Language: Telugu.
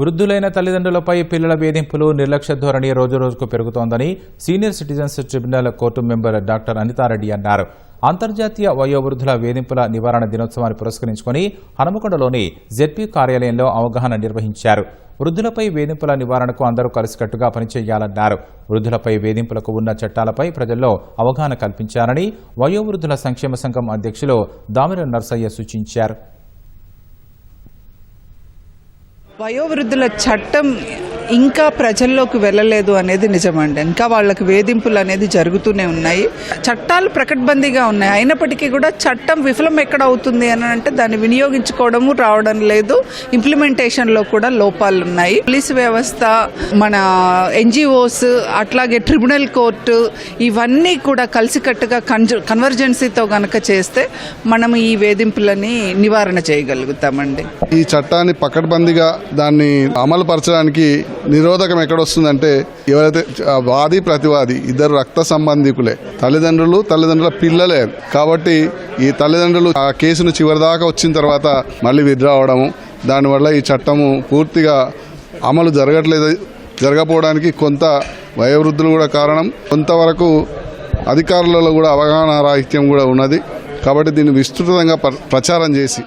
వృద్ధులైన తల్లిదండ్రులపై పిల్లల వేధింపులు నిర్లక్ష్య ధోరణి రోజురోజుకు పెరుగుతోందని senior citizens tribunal court member doctor Anitha Reddy అన్నారు. అంతర్జాతీయ వయోవృద్ధుల వేధింపుల నివారణ దినోత్సవాన్ని పురస్కరించుకుని హనుమకొండలోని జెడ్పీ కార్యాలయంలో అవగాహన నిర్వహించారు. వృద్ధులపై వేధింపుల నివారణకు అందరూ కలిసికట్టుగా పనిచేయాలన్నారు. వృద్ధులపై వేధింపులకు ఉన్న చట్టాలపై ప్రజల్లో అవగాహన కల్పించాలని వయోవృద్ధుల సంక్షేమ సంఘం అధ్యక్షులు దామిర నర్సయ్య సూచించారు. వయోవృద్ధుల చట్టం ఇంకా ప్రజల్లోకి వెళ్ళలేదు అనేది నిజమండి. ఇంకా వాళ్ళకి వేధింపులు అనేది జరుగుతూనే ఉన్నాయి. చట్టాలు ప్రకటబందీగా ఉన్నాయి. అయినప్పటికీ కూడా చట్టం విఫలం ఎక్కడ అవుతుంది అని అంటే దాన్ని వినియోగించుకోవడము రావడం లేదు. ఇంప్లిమెంటేషన్లో కూడా లోపాలు ఉన్నాయి. పోలీసు వ్యవస్థ మన ఎన్జిఓస్ అట్లాగే ట్రిబ్యునల్ కోర్టు ఇవన్నీ కూడా కలిసికట్టుగా కన్జ కన్వర్జెన్సీతో గనక చేస్తే మనం ఈ వేధింపులని నివారణ చేయగలుగుతామండి. ఈ చట్టాన్ని పకడ్బందీగా దాన్ని అమలు పరచడానికి నిరోధకం ఎక్కడొస్తుందంటే ఎవరైతే వాది ప్రతివాది ఇద్దరు రక్త సంబంధికులే. తల్లిదండ్రులు తల్లిదండ్రుల పిల్లలే. కాబట్టి ఈ తల్లిదండ్రులు ఆ కేసును చివరిదాకా వచ్చిన తర్వాత మళ్ళీ విత్డ్రా అవడము దానివల్ల ఈ చట్టము పూర్తిగా అమలు జరగట్లేదు జరగకపోవడానికి కొంత వయోవృద్ధులు కూడా కారణం. కొంతవరకు అధికారులలో కూడా అవగాహన రాహిత్యం కూడా ఉన్నది. కాబట్టి దీన్ని విస్తృతంగా ప్ర- ప్రచారం చేసి